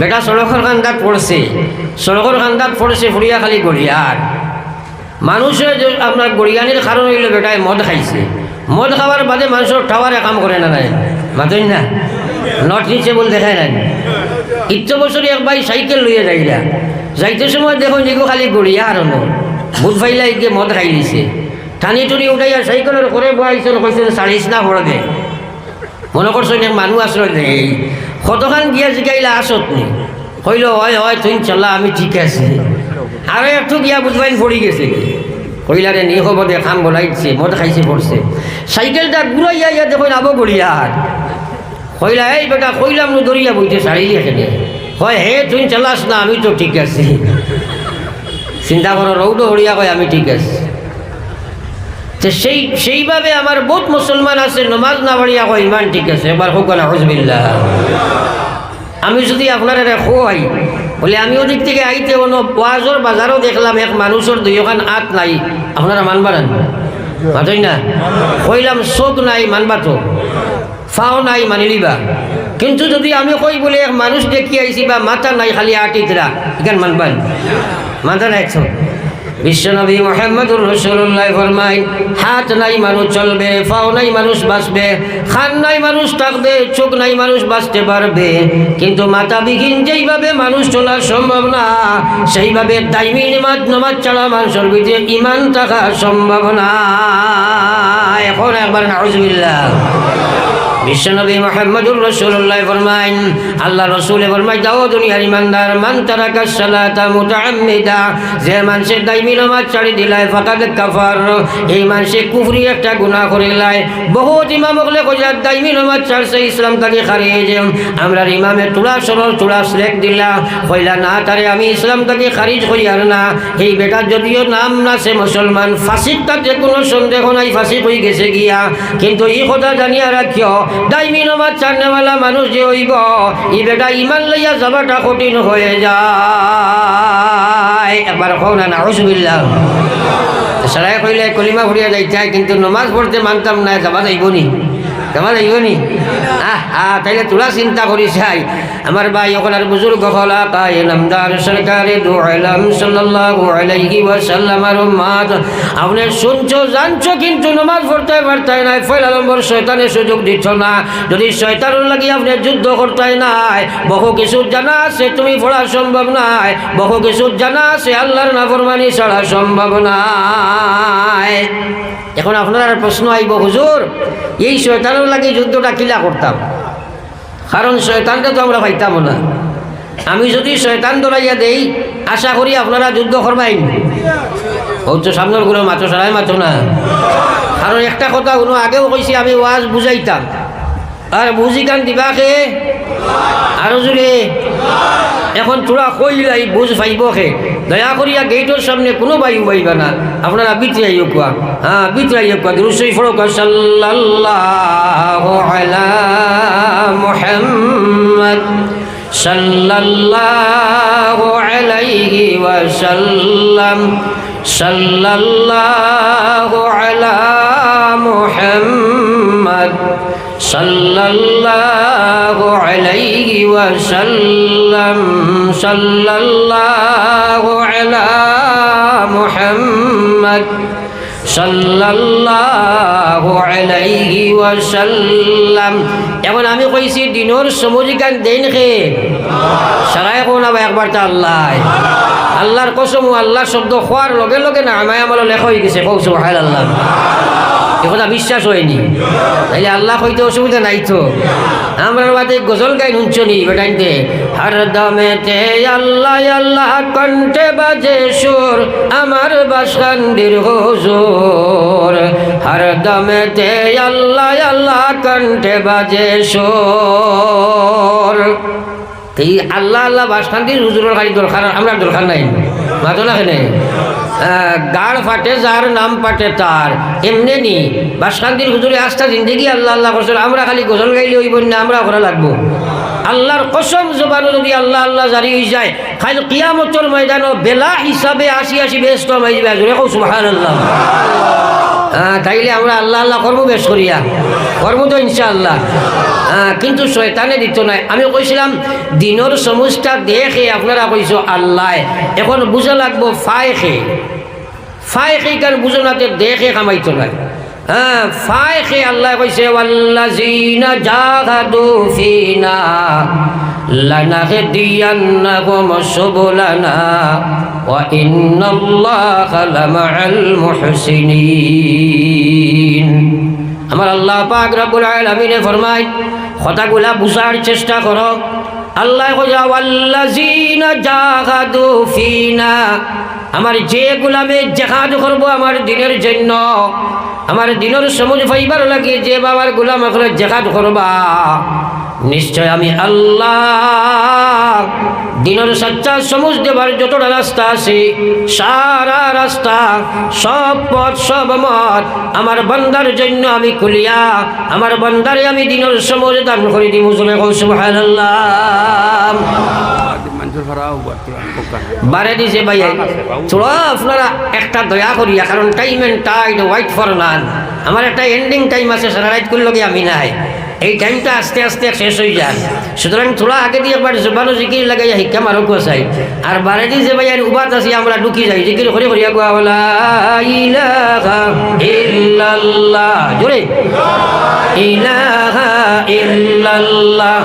বেটা সড়কের কান্দাত পড়ছে। সড়কের কান্দাত পড়ছে, ফুরিয়া খালি গড়িয়ার। মানুষের যে আপনার গড়িয়ানির কারণ হইল বেটায় মদ খাইছে। মদ খাওয়ার বাদে মানুষের টাওয়ারে কাম করে না নাই। মাতই না? নট নিচে বল দেখায় নাই। ইত্য বছর এক ভাই সাইকেল লইয়া যাইলা যাইতে সময় দেখো যেগো খালি গড়িয়া আর বুধ ফাইলা মদ খাই দিছে। টানি টুনি উঠাইয়া সাইকেলের করে বয়াইছে কইছে, চালিস না পড়ে দে মনে করছ এক মানুষ আসলো দেই কতখান গিয়া জিগাইলা আসত নি? কইল, হয় হয় তুই চলা আমি ঠিক আছে। আরও একটু গিয়া বুঝবাইন পড়ি গেছে কইলা রে নি হব দে, খাম, বলাইছে, মদ খাইছে পড়ছে সাইকেলটা ঘুরাইয়া ইয়া দেখো আবো গড়িয়ার কইলা, এই বেটা, কইলাম নু দরিয়া বইতে সারিলি এখানে হয় হে তুই চালাস না আমি তো ঠিক আছি। চিন্তা করো রৌদ হরিয়া কয়, আমি ঠিক আছি। তো সেই, সেইভাবে আমার বহুত মুসলমান আছে, নমাজ না বাড়িয়া কয়, ইমান ঠিক আছে, এবার হোক না হজবিল্লা আমি যদি আপনার খোয়াই বলে আমি ওদিক থেকে আইতে কোনো ওয়াজর বাজারও দেখলাম, এক মানুষের দুই ওখান আত নাই, আপনারা মানবা না? মাতই না? কইলাম, চোখ নাই, মানবা তো। ফাও নাই মানিলিবা কিন্তু যদি আমি কই বলে, এক মানুষ দেখি আইছি বা মাথা নাই, খালি আটিতরা এখান মানবান মাথা নাই তো বিশ্বনবী মোহাম্মদুর রসুল্লাহ ফরমাই হাত নাই মানুষ চলবে ফাও নাই মানুষ বাঁচবে, খান নাই মানুষ থাকবে, চোখ নাই মানুষ বাঁচতে পারবে। কিন্তু মাথাবিহীন যেইভাবে মানুষ চলা সম্ভব না, সেইভাবে নিমাজ, নমাজ ছাড়া মানুষের ভিতরে ইমান থাকা সম্ভব না। এখন একবার নাউজবিল্লাহ। বিশ্বনবী মোহাম্মদুর রসুল্লাহ ফরমাইন আল্লাহ রসুলে ফরমাই যাও দুনিয়ার ইমানদার, মান তারাকা সালাতা মুতাআম্মিদা, যে মানুষে দাইমি নামাজ ছাড়ি দিলাই ফাকাদ কাফার। এই মানুষে কুফরি একটা গুনাহ করিলাই বহুত ইমাম হলে কইলা দাইমি নামাজ ছাড়ছে, ইসলাম তাকে খারিয়ে যে আমরা ইমামে তুলা সরল তুলা শ্লেক দিলা। কইলা, না, তারে আমি ইসলাম তাকে খারিজ করি আর না। এই বেটা যদিও নাম না সে মুসলমান, ফাঁসির তাতে কোনো সন্দেহ নাই, ফাঁসি হয়ে গেছে গিয়া। কিন্তু এই কথা জানিয়া রাখিও দাইমি নমাজ চান্নেওয়ালা মানুষ যে হইব ই বেটা ইমান লইয়া যাবাটা কঠিন হয়ে যায়। একবার কও না, নাউজুবিল্লাহ। সারাই কইলে কলিমা ঘুরিয়া যাইতে কিন্তু নমাজ পড়তে মানতাম না, যাবা যাইব নি যাবা যাইব নি তাইলে তোরা চিন্তা করি চাই আমার ভাই ওখানের বুজুর্গ হলা নামদার সরকারে আপনি শুনছো, জানছো, কিন্তু নমাজ পড়তে পারতে নাই, ফয়লা নম্বর শয়তানের সুযোগ দিচ্ছ না। যদি শয়তানের লাগি আপনি যুদ্ধ করতে নাই, বহু কিছু জানা আছে, তুমি পড়া সম্ভব নাই। বহু কিছু জানা আছে, আল্লাহর নাফরমানি ছাড়া সম্ভব নাই। এখন আপনার প্রশ্ন আইব, হুজুর, এই শয়তানের লাগে যুদ্ধটা কিলা করতাম? কারণ শয়তানকে তো আমরা পাইতাম না। আমি যদি শয়তান দৌড়াইয়া দেই, আশা করি আপনারা যুদ্ধ করবাই হচ্ছে সামনেরগুলো মাত্র সারাই মাত্র না। কারণ একটা কথা কোনো আগেও কইছি, আমি ওয়াজ বুঝাইতাম। আর বুঝি কান দিবাকে আরও জুড়ে এখন তোরা কইলাই, বুঝ পাইব খে দয়া করিয়া গেটের সামনে কোনো বায়ু পাইবা না। আপনারা বিতরে আইও কোয়া। হ্যাঁ বিতরে আইও কোয়া রুসই ফড়ক সাল্লাল্লাহু আলা মুহাম্মদ, সাল্লাল্লাহু আলাইহি আলাইহি ওয়াসাল্লাম সাল্লাল্লাহু আলা মুহাম্মদ সাল্লাল্লাহু আলাইহি ওয়াসাল্লাম। এখন আমি কইছি, দিনের সমজিকান দেন খে। সারাই কোন একবার তা আল্লাহ। আল্লাহর কসম আল্লাহ শব্দ খোয়ার লগে লগে না আমায় আমার লেখা হয়ে গেছে। কৌ সুবহান আল্লাহ কথা বিশ্বাস হয়নি। তাইলে আল্লাহ হইতে অসুবিধা নাই তো। আমরা বাদে গজল গাই নুনছনি বেটাইতে হর দমেতে আল্লাহ আল্লাহ কণ্ঠে বাজে সুর, আমার বাসন্দির হুজুর। হর দমেতে আল্লাহ আল্লাহ কণ্ঠে বাজে সুর। এই আল্লাহ আল্লাহ বাসখান্তির হুজুরের খালি দরকার, আমরা দরকার নাই। মাতো না কেনে গাড় ফাটে যার নাম পাটে তার এমনি নি? বাসখান্তির হুজুরে আস্থা জিন্দিগি আল্লাহ আল্লাহ করছিল আমরা খালি গোসল গাইলে ওই বন্যা, আমরা ওখানে লাগবো। আল্লাহর কসম জবানো যদি আল্লাহ আল্লাহ জারি হয়ে যায়। খালি কিয়ামতর ময়দানও বেলা হিসাবে আসি আসি ব্যস্ত মাই যাবে। জোরে সুহান আল্লাহ হ্যাঁ তাইলে আমরা আল্লাহ আল্লাহ করব বেশ করিয়া। করব তো ইনশাআল্লাহ। হ্যাঁ কিন্তু শয়তানে দিত নাই। আমি কইছিলাম, দিনের সমুজটা দেখে আপনারা কইছো, আল্লাহ, এখন বুঝা লাগবো ফাই খে ফাই খে কারণ বুঝো না দেখে কামাইতো নাই। হ্যাঁ ফাই খে আল্লাহ কইছে, ওয়াল্লাযিনা জাহাদু ফিনা লানাহদিয়ান্নাহুম সুবুলানা ওয়া ইন্নাল্লাহা লামাআল মুহসিনিন। আমার আল্লাহ পাক রব্বুল আলামিনে ফরমায়, কথাগুলা বুঝার চেষ্টা করো। আল্লাহ কইয়া ওয়াল্লাযিনা জাহাদু ফিনা, আমার যে গুলামে জেহাদ করব আমার দিনের জন্য আমার দিনের সমুজ ফাইবার লাগে যে বাবার গোলাম এখন জেহাদ করবা। নিশ্চয় আমি আল্লাহ দিনের সচ্চা সমুজ দেবার যতটা রাস্তা আছে, সারা রাস্তা, সব পথ, সব মত আমার বন্দার জন্য আমি খুলিয়া, আমার বন্দারে আমি দিনের সমুজ দান করে মুসলে সুবহানাল্লাহ। বারে দিছে ভাই চলো আপনারা একটা দয়া করিয়া, কারণ time and tide wait for none আমার একটা এন্ডিং টাইম আছে, সারা রাত করলে আমি নাই। এই টাইমটা আস্তে আস্তে শেষ হয়ে যায়। সুতরাং থোড়া আগে দিয়ে একবার জবানো জিকির লাগাইয়া শিক্ষা মারো কোসাই আর বারে দিছে ভাই, আর উবাত আছি, আমরা ঢুকি যাই। জিকির করে করিয়া গোয়া বলা ইল্লাল্লাহ। জোরে। ইলাহা ইল্লাল্লাহ।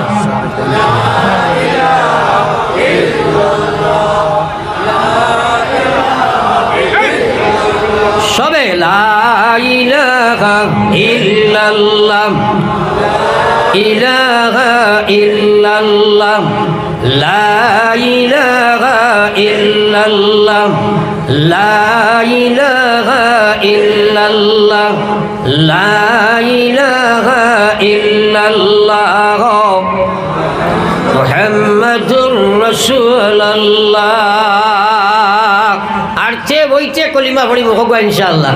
ইলাহা ইল্লাল্লাহ ইলাহা ইল্লাল্লাহ, লা ইলাহা ইল্লাল্লাহ, লা ইলাহা ইল্লাল্লাহ, লা ইলাহা ইল্লাল্লাহ। মুহাম্মাদুর রাসূলুল্লাহ। আর চেয়ে বইতে কলিমা পড়িব হোক ইনশাআল্লাহ।